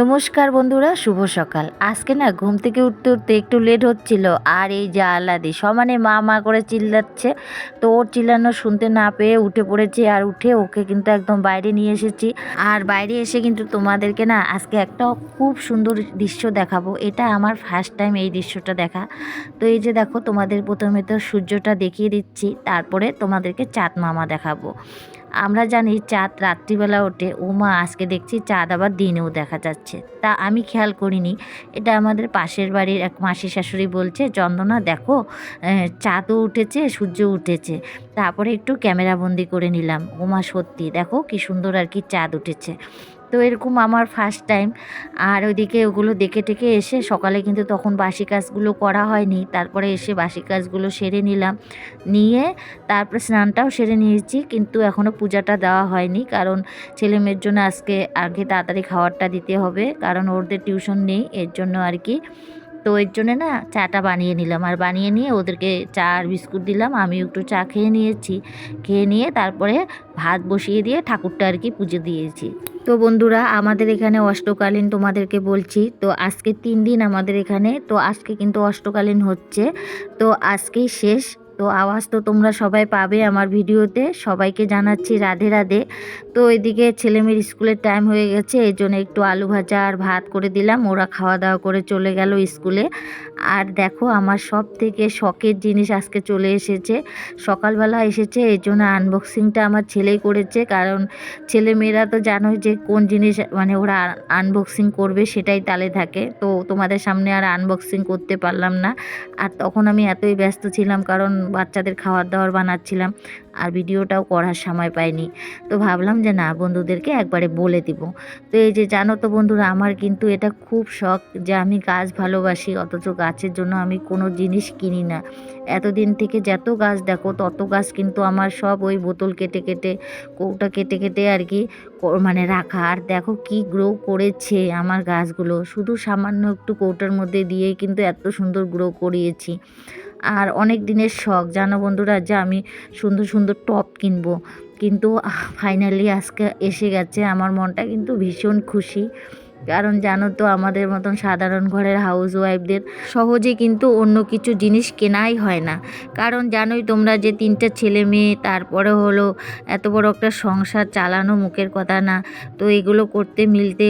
নমস্কার বন্ধুরা, শুভ সকাল। আজকে না ঘুম থেকে উঠতে উঠতে একটু লেট হচ্ছিল, আর এই যে আলাদি, সমানে মা মা করে চিল্লাচ্ছে, তো ওর চিল্লানো শুনতে না পেয়ে উঠে পড়েছি আর উঠে ওকে কিন্তু একদম বাইরে নিয়ে এসেছি। আর বাইরে এসে কিন্তু তোমাদেরকে না আজকে একটা খুব সুন্দর দৃশ্য দেখাবো। এটা আমার ফার্স্ট টাইম এই দৃশ্যটা দেখা। তো এই যে দেখো, তোমাদের প্রথমে তো সূর্যটা দেখিয়ে দিচ্ছি, তারপরে তোমাদেরকে চাঁদ মামা দেখাবো। আমরা জানি চাঁদ রাত্রিবেলা ওঠে। উমা আজকে দেখছি চাঁদ আবার দিনেও দেখা যাচ্ছে। তা আমি খেয়াল করিনি। এটা আমাদের পাশের বাড়ির এক মাসি শাশুড়ি বলছে, চন্দনা, দেখো চাঁদও উঠেছে সূর্য উঠেছে। তারপরে একটু ক্যামেরাবন্দি করে নিলাম। উমা সত্যি, দেখো কি সুন্দর আর কি চাঁদ উঠেছে। তো এরকম আমার ফার্স্ট টাইম আর ওইদিকে ওগুলো দেখে টেকে এসে সকালে কিন্তু তখন বাসি কাজগুলো করা হয়নি। তারপরে এসে বাসি কাজগুলো সেরে নিলাম। নিয়ে তারপরে স্নানটাও সেরে নিয়েছি, কিন্তু এখনও পূজাটা দেওয়া হয়নি। কারণ ছেলে মেয়ের জন্য আজকে আগে তাড়াতাড়ি খাবারটা দিতে হবে। কারণ ওদের টিউশন নেই, এর জন্য আর কি। তো এর জন্যে না চাটা বানিয়ে নিলাম। আর বানিয়ে নিয়ে ওদেরকে চা আর বিস্কুট দিলাম। আমি একটু চা খেয়ে নিয়েছি। খেয়ে নিয়ে তারপরে ভাত বসিয়ে দিয়ে ঠাকুরটা আর কি পুজো দিয়েছি। তো বন্ধুরা, আমাদের এখানে অষ্টকালীন তোমাদেরকে বলছি, তো আজকে তিন দিন আমাদের এখানে, তো আজকে কিন্তু অষ্টকালীন হচ্ছে, তো আজকেই শেষ। তো আওয়াজ তো তোমরা সবাই পাবে আমার ভিডিওতে। সবাইকে জানাচ্ছি রাধে রাধে। তো এদিকে ছেলেমেয়ের স্কুলের টাইম হয়ে গেছে এই জন্য একটু আলু ভাজা আর ভাত করে দিলাম। ওরা খাওয়া দাওয়া করে চলে গেল স্কুলে। আর দেখো, আমার সব থেকে শখের জিনিস আজকে চলে এসেছে। সকালবেলা এসেছে এই জন্য আনবক্সিংটা আমার ছেলেই করেছে। কারণ ছেলে মেয়েরা তো জানোই যে কোন জিনিস মানে ওরা আনবক্সিং করবে সেটাই তালে থাকে। তো তোমাদের সামনে আর আনবক্সিং করতে পারলাম না। আর তখন আমি এতই ব্যস্ত ছিলাম, কারণ বাচ্চাদের খাওয়ার দাওয়ার বানাচ্ছিলাম আর ভিডিওটাও করার সময় পাইনি। তো ভাবলাম যে না, বন্ধুদেরকে একবারে বলে দিব। তো এই যে জানো তো বন্ধুরা, আমার কিন্তু এটা খুব শখ যে আমি গাছ ভালোবাসি, অথচ গাছের জন্য আমি কোনো জিনিস কিনি না। এতদিন থেকে যত গাছ দেখো, তত গাছ কিন্তু আমার সব ওই বোতল কেটে কেটে, কৌটা কেটে কেটে আর কি মানে রাখা। আর দেখো কি গ্রো করেছে আমার গাছগুলো। শুধু সামান্য একটু কৌটার মধ্যে দিয়েই কিন্তু এত সুন্দর গ্রো করিয়েছি। আর অনেক দিনের শখ। জানো বন্ধুরা যে আমি সুন্দর সুন্দর টপ কিনবো। কিন্তু ফাইনালি আজকে এসে গেছে। আমার মনটা কিন্তু ভীষণ খুশি। কারণ জানো তো আমাদের মতন সাধারণ ঘরের হাউস ওয়াইফদের সহজে কিন্তু অন্য কিছু জিনিস কেনাই হয় না। কারণ জানোই তোমরা যে তিনটা ছেলে মেয়ে, তারপরে হলো এত বড় একটা সংসার চালানো মুখের কথা না, তো এগুলো করতে মিলতে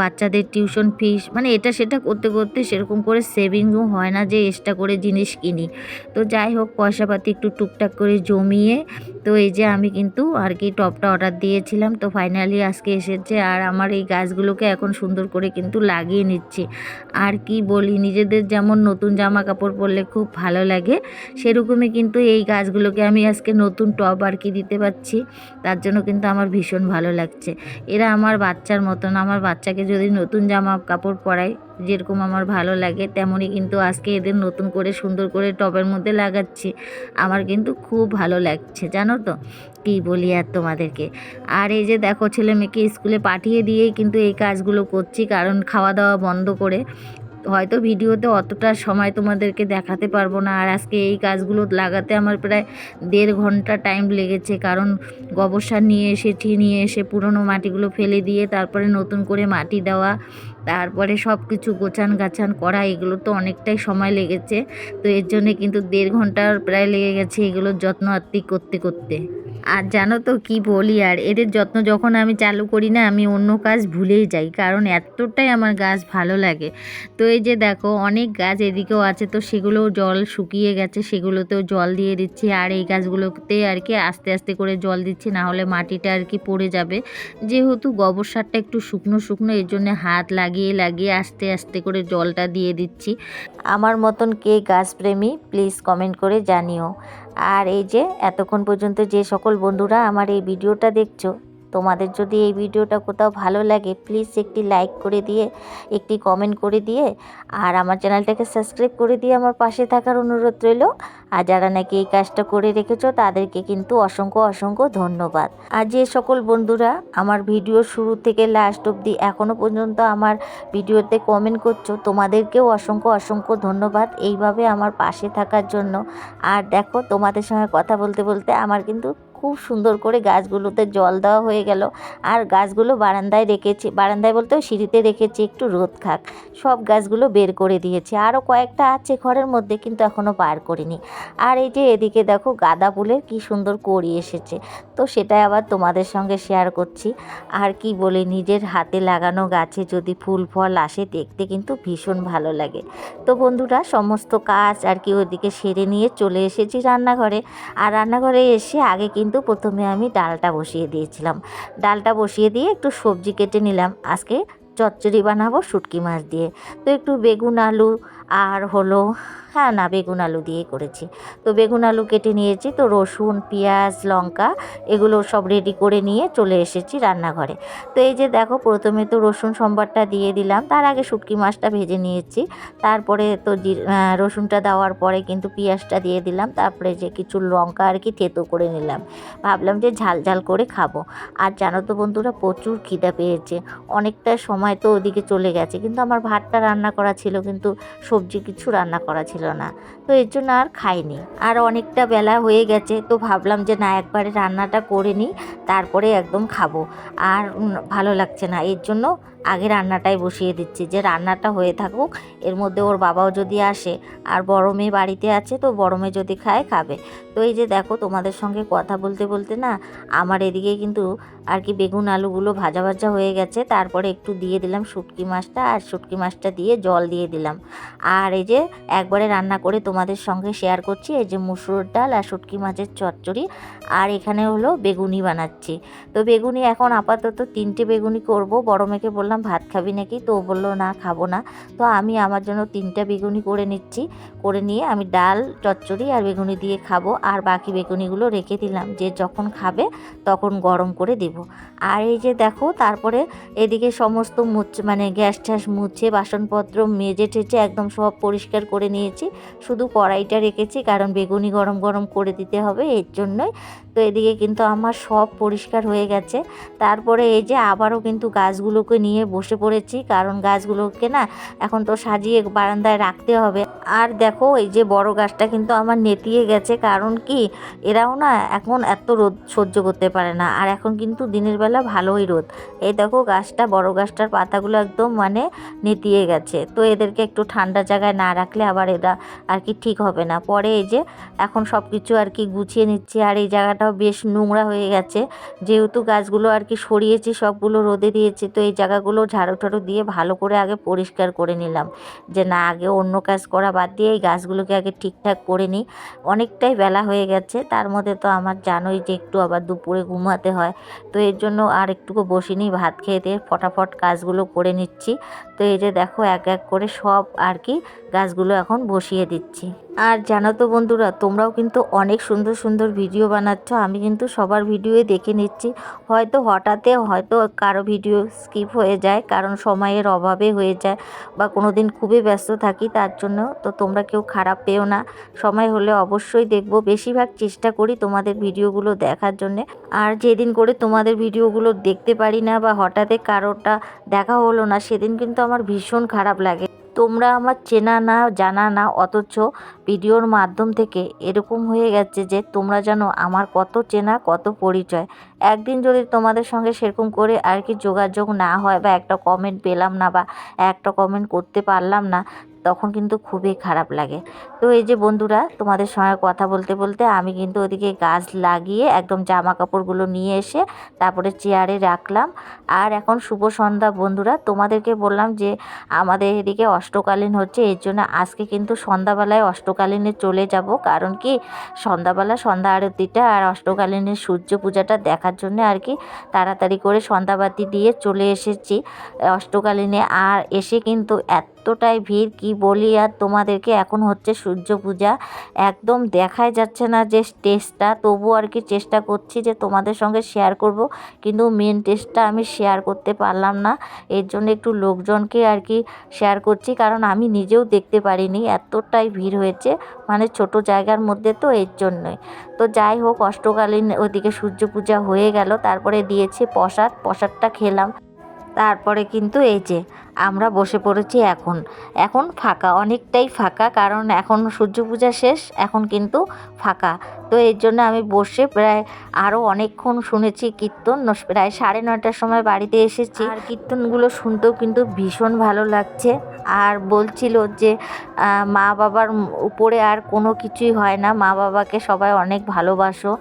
বাচ্চাদের টিউশন ফিস মানে এটা সেটা করতে করতে সেরকম করে সেভিংও হয় না যে এক্সট্রা করে জিনিস কিনি। তো যাই হোক, পয়সাপাতি একটু টুকটাক করে জমিয়ে তো এই যে আমি কিন্তু আর কি টপটা অর্ডার দিয়েছিলাম, তো ফাইনালি আজকে এসেছে আর আমার এই গাছগুলোকে এখন সুন্দর করে কিন্তু লাগিয়ে নিচ্ছি। আর কি বলি, নিজেদের যেমন নতুন জামা কাপড় পরলে খুব ভালো লাগে, সেরকমই কিন্তু এই গাছগুলোকে আমি আজকে নতুন টব আর কি দিতে পারছি, তার জন্য কিন্তু আমার ভীষণ ভালো লাগছে। এরা আমার বাচ্চার মতন, আমার বাচ্চাকে যদি নতুন জামা কাপড় পরাই যেরকম আমার ভালো লাগে, তেমনই কিন্তু আজকে এদের নতুন করে সুন্দর করে টবের মধ্যে লাগাচ্ছি। আমার কিন্তু খুব ভালো লাগছে, জানো তো? কী বলি আর তোমাদেরকে? আর এই যে দেখো, ছেলে মেয়েকে স্কুলে পাঠিয়ে দিয়েই কিন্তু এই কাজগুলো করছি, কারণ খাওয়া দাওয়া বন্ধ করে হয়তো ভিডিওতে অতটা সময় তোমাদেরকে দেখাতে পারব না। আর আজকে এই কাজগুলো লাগাতে আমার প্রায় দেড় ঘণ্টা টাইম লেগেছে, কারণ গোবর সার নিয়ে এসেছি, নিয়ে এসে পুরনো মাটিগুলো ফেলে দিয়ে তারপরে নতুন করে মাটি দেওয়া তারপরে সব কিছু গোছান গাছান করা, এগুলো তো অনেকটাই সময় লেগেছে। তো এর জন্যে কিন্তু দেড় ঘণ্টার প্রায় লেগে গেছে এগুলোর যত্ন আত্মি করতে করতে। আর জানো তো কি বলি, আর এদের যত্ন যখন আমি চালু করি না, আমি অন্য কাজ ভুলেই যাই, কারণ এতটাই আমার গাছ ভালো লাগে। তো এই যে দেখো, অনেক গাছ এদিকেও আছে, তো সেগুলোও জল শুকিয়ে গেছে, সেগুলোতেও জল দিয়ে দিচ্ছি, আর এই গাছগুলোতে আর কি আস্তে আস্তে করে জল দিচ্ছি, না হলে মাটিটা আর কি পড়ে যাবে। যেহেতু গোবর সারটা একটু শুকনো শুকনো, এর জন্য হাত লাগিয়ে লাগিয়ে আস্তে আস্তে করে জলটা দিয়ে দিচ্ছি। আমার মতন কে গাছপ্রেমী প্লিজ কমেন্ট করে জানিও। আর এই যে, এতক্ষণ পর্যন্ত যে সকল বন্ধুরা আমার এই ভিডিওটা দেখছ, তোমাদের যদি এই ভিডিওটা কোথাও ভালো লাগে প্লিজ একটি লাইক করে দিয়ে, একটি কমেন্ট করে দিয়ে, আর আমার চ্যানেলটাকে সাবস্ক্রাইব করে দিয়ে আমার পাশে থাকার অনুরোধ রইল। আর যারা নাকি এই কাজটা করে রেখেছ, তাদেরকে কিন্তু অসংখ্য অসংখ্য ধন্যবাদ। আর যে সকল বন্ধুরা, আমার ভিডিও শুরু থেকে লাস্ট অবধি এখনও পর্যন্ত আমার ভিডিওতে কমেন্ট করছ, তোমাদেরকেও অসংখ্য অসংখ্য ধন্যবাদ এইভাবে আমার পাশে থাকার জন্য। আর দেখো, তোমাদের সঙ্গে কথা বলতে বলতে আমার কিন্তু খুব সুন্দর করে গাছগুলোতে জল দেওয়া হয়ে গেল। আর গাছগুলো বারান্দায় রেখেছি। বারান্দায় বলতে সিঁড়িতে রেখেছি, একটু রোদ খাক। সব গাছগুলো বের করে দিয়েছি। আরও কয়েকটা আছে ঘরের মধ্যে, কিন্তু এখনও বার করিনি। আর এই যে এদিকে দেখো, গাঁদা ফুলের কি সুন্দর কড়ি এসেছে। তো সেটাই আবার তোমাদের সঙ্গে শেয়ার করছি। আর কি বলে, নিজের হাতে লাগানো গাছে যদি ফুল ফল আসে, দেখতে কিন্তু ভীষণ ভালো লাগে। তো বন্ধুরা, সমস্ত কাজ আর কি ওদিকে সেরে নিয়ে চলে এসেছি রান্নাঘরে। আর রান্নাঘরে এসে আগে কিন্তু প্রথমে আমি ডালটা বসিয়ে দিয়েছিলাম। ডালটা বসিয়ে দিয়ে একটু সবজি কেটে নিলাম। আজকে চচ্চড়ি বানাবো শুটকি মাছ দিয়ে। তো একটু বেগুন, আলু আর হলো হ্যাঁ না, বেগুন আলু দিয়ে করেছি। তো বেগুন আলু কেটে নিয়েছি। তো রসুন, পেঁয়াজ, লঙ্কা এগুলো সব রেডি করে নিয়ে চলে এসেছি রান্নাঘরে। তো এই যে দেখো, প্রথমে তো রসুন সম্বারটা দিয়ে দিলাম। তার আগে শুটকি মাছটা ভেজে নিয়েছি। তারপরে তো রসুনটা দেওয়ার পরে কিন্তু পেঁয়াজটা দিয়ে দিলাম। তারপরে যে কিছু লঙ্কা আর কি থেতো করে নিলাম। ভাবলাম যে ঝাল ঝাল করে খাব। আর জানো তো বন্ধুরা, প্রচুর খিদা পেয়েছে। অনেকটা সময় তো ওদিকে চলে গেছে। কিন্তু আমার ভাতটা রান্না করা ছিল, কিন্তু সবজি কিছু রান্না করা ছিল না। তো এর জন্য আর খাইনি। আর অনেকটা বেলা হয়ে গেছে, তো ভাবলাম যে না, একবারে রান্নাটা করে নিই, তারপরে একদম খাব। আর ভালো লাগছে না। এর জন্য আগে রান্নাটাই বসিয়ে দিচ্ছি, যে রান্নাটা হয়ে থাকুক, এর মধ্যে ওর বাবাও যদি আসে, আর বড় মেয়ে বাড়িতে আছে, তো বড় মেয়ে যদি খায়, খাবে। তো এই যে দেখো, তোমাদের সঙ্গে কথা বলতে বলতে না, আমার এদিকে কিন্তু আর কি বেগুন আলুগুলো ভাজা ভাজা হয়ে গেছে, তারপরে একটু দিয়ে দিলাম শুটকি মাছটা, আর শুটকি মাছটা দিয়ে জল দিয়ে দিলাম। আর এই যে একবারে রান্না করে তোমাদের সঙ্গে শেয়ার করছি, এই যে মুসুর ডাল আর শুটকি মাছের চচ্চড়ি, আর এখানে হলো বেগুনি বানাচ্ছি। তো বেগুনি এখন আপাতত তিনটে বেগুনি করব, বড় মেয়েকে বললাম ভাত খাবি নাকি? তো ও বলল, না, খাব না। তো আমি আমার জন্য তিনটা বেগুনি করে নিচ্ছি। করে নিয়ে আমি ডাল, চচ্চড়ি আর বেগুনি দিয়ে খাব। আর বাকি বেগুনিগুলো রেখে দিলাম। যে যখন খাবে তখন গরম করে দেব। আর এই যে দেখো, তারপরে এদিকে সমস্ত মুছ মানে গ্যাস ট্যাস মুছে বাসনপত্র মেজে টেজে একদম সব পরিষ্কার করে নিয়েছি। শুধু কড়াইটা রেখেছি, কারণ বেগুনি গরম গরম করে দিতে হবে। এর জন্যই এদিকে কিন্তু আমার সব পরিষ্কার হয়ে গেছে। তারপরে এই যে আবারও কিন্তু গাছগুলোকে নিয়ে বসে পড়েছি, কারণ গাছগুলোকে না এখন তো সাজিয়ে বারান্দায় রাখতে হবে। আর দেখো এই যে বড় গাছটা কিন্তু আমার নেতিয়ে গেছে, কারণ কি? এরাও না এখন এত রোদ সহ্য করতে পারে না, আর এখন কিন্তু দিনের বেলা ভালোই রোদ। এই দেখো গাছটা, বড় গাছটার পাতাগুলো একদম মানে নেতিয়ে গেছে। তো এদেরকে একটু ঠান্ডা জায়গায় না রাখলে আবার এরা আর কি ঠিক হবে না। পরে এই যে এখন সব কিছু আর কি গুছিয়ে নিচ্ছে, আর এই জায়গাটাও বেশ নোংরা হয়ে গেছে। যেহেতু গাছগুলো আর কি সরিয়েছি, সবগুলো রোদে দিয়েছি, তো এই জায়গাগুলো ঝাড়ু ঠাড়ু দিয়ে ভালো করে আগে পরিষ্কার করে নিলাম। যে না, আগে অন্য কাজ করা বাদ দিয়ে এই গাছগুলোকে আগে ঠিকঠাক করে নিই। অনেকটাই বেলা হয়ে গেছে, তার মধ্যে তো আমার জানোই যে একটু আবার দুপুরে ঘুমাতে হয়। তো এর জন্য আর একটুকু বসিনি, ভাত খেয়ে দিয়ে ফটাফট কাজগুলো করে নিচ্ছি। তো এই যে দেখো, এক এক করে সব আর কি গাছগুলো এখন বসিয়ে দিচ্ছি। আর জানো তো বন্ধুরা, তোমরাও কিন্তু অনেক সুন্দর সুন্দর ভিডিও বানাচ্ছ। আমি কিন্তু সবার ভিডিওই দেখে নিচ্ছি। হয়তো হঠাৎে হয়তো কারও ভিডিও স্কিপ হয়ে যায়, কারণ সময়ের অভাবে হয়ে যায় বা কোনো দিন খুবই ব্যস্ত থাকি, তার জন্য তো তোমরা কেউ খারাপ পেও না। সময় হলে অবশ্যই দেখব। বেশিরভাগ চেষ্টা করি তোমাদের ভিডিওগুলো দেখার জন্যে। আর যেদিন করে তোমাদের ভিডিওগুলো দেখতে পারি না বা হঠাৎ কারোটা দেখা হলো না, সেদিন কিন্তু আমার ভীষণ খারাপ লাগে। তোমরা আমার চেনা না, জানা না, অথচ ভিডিওর মাধ্যম থেকে এরকম হয়ে গেছে যে তোমরা জানো আমার কত চেনা, কত পরিচয়। একদিন যদি তোমাদের সঙ্গে সেরকম করে আর কি যোগাযোগ না হয় বা একটা কমেন্ট পেলাম না বা একটা কমেন্ট করতে পারলাম না তখন কিন্তু খুবই খারাপ লাগে। তো এই যে বন্ধুরা, তোমাদের সঙ্গে কথা বলতে বলতে আমি কিন্তু ওদিকে গাছ লাগিয়ে একদম জামা কাপড়গুলো নিয়ে এসে তারপরে চেয়ারে রাখলাম। আর এখন শুভ সন্ধ্যা বন্ধুরা, তোমাদেরকে বললাম যে আমাদের এদিকে অষ্টকালীন হচ্ছে, এর জন্য আজকে কিন্তু সন্ধ্যাবেলায় অষ্টকালীনে চলে যাব। কারণ কি? সন্ধ্যাবেলা সন্ধ্যা আরতিটা আর অষ্টকালীনের সূর্য পূজাটা দেখার জন্য আর কি তাড়াতাড়ি করে সন্ধ্যাবাতি দিয়ে চলে এসেছি অষ্টকালীনে। আর এসে কিন্তু এতটাই ভিড় কি বলি আর তোমাদেরকে এখন হচ্ছে সূর্য পূজা একদম দেখাই যাচ্ছে না যে টেস্টটা তবু আর কি চেষ্টা করছি যে তোমাদের সঙ্গে শেয়ার করব, কিন্তু মেন টেস্টটা আমি শেয়ার করতে পারলাম না। এর জন্য একটু লোকজনকে আর কি শেয়ার করছি, কারণ আমি নিজেও দেখতে পারিনি, এতটাই ভিড় হয়েছে মানে ছোট জায়গার মধ্যে তো এর জন্যই। তো যাই হোক, অষ্টকালীন ওদিকে সূর্য পূজা হয়ে গেল, তারপরে দিয়েছে প্রসাদ, প্রসাদটা খেলাম। তারপরে কিন্তু এই যে, আমরা বসে পড়েছি এখন। এখন ফাঁকা, অনেকটাই ফাঁকা, কারণ এখন সূর্য পূজা শেষ, এখন কিন্তু ফাঁকা। তো এর জন্য আমি বসে প্রায় আরও অনেকক্ষণ শুনেছি কীর্তন প্রায় সাড়ে নয়টার সময় বাড়িতে এসেছি। আর কীর্তনগুলো শুনতেও কিন্তু ভীষণ ভালো লাগছে। আর বলছিল যে মা বাবার উপরে আর কোনো কিছুই হয় না। মা বাবাকে সবাই অনেক ভালোবাসো।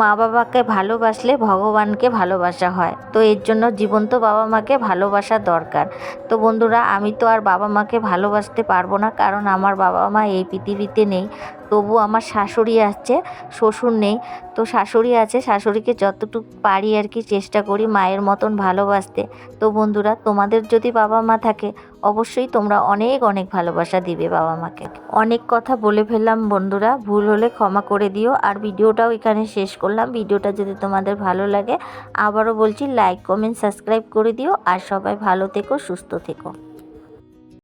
মা বাবাকে ভালোবাসলে ভগবানকে ভালোবাসা হয়। তো এর জন্য জীবন্ত বাবা মাকে ভালোবাসা দরকার। তো বন্ধুরা, আমি তো আর বাবা মাকে ভালোবাসতে পারব না, কারণ আমার বাবা মা এই পৃথিবীতে নেই। তবু আমার শাশুড়ি আছে, শ্বশুর নেই। তো শাশুড়ি আছে, শাশুড়িকে যতটুকু পারি আর কি চেষ্টা করি মায়ের মতন ভালোবাসতে। তো বন্ধুরা, তোমাদের যদি বাবা মা থাকে, অবশ্যই তোমরা অনেক অনেক ভালোবাসা দিবে বাবা মাকে। অনেক কথা বলে ফেললাম বন্ধুরা, ভুল হলে ক্ষমা করে দিও। আর ভিডিওটাও এখানে শেষ করলাম। ভিডিওটা যদি তোমাদের ভালো লাগে, আবারও বলছি লাইক কমেন্ট সাবস্ক্রাইব করে দিও। আর সবাই ভালো থেকো, সুস্থ থেকো।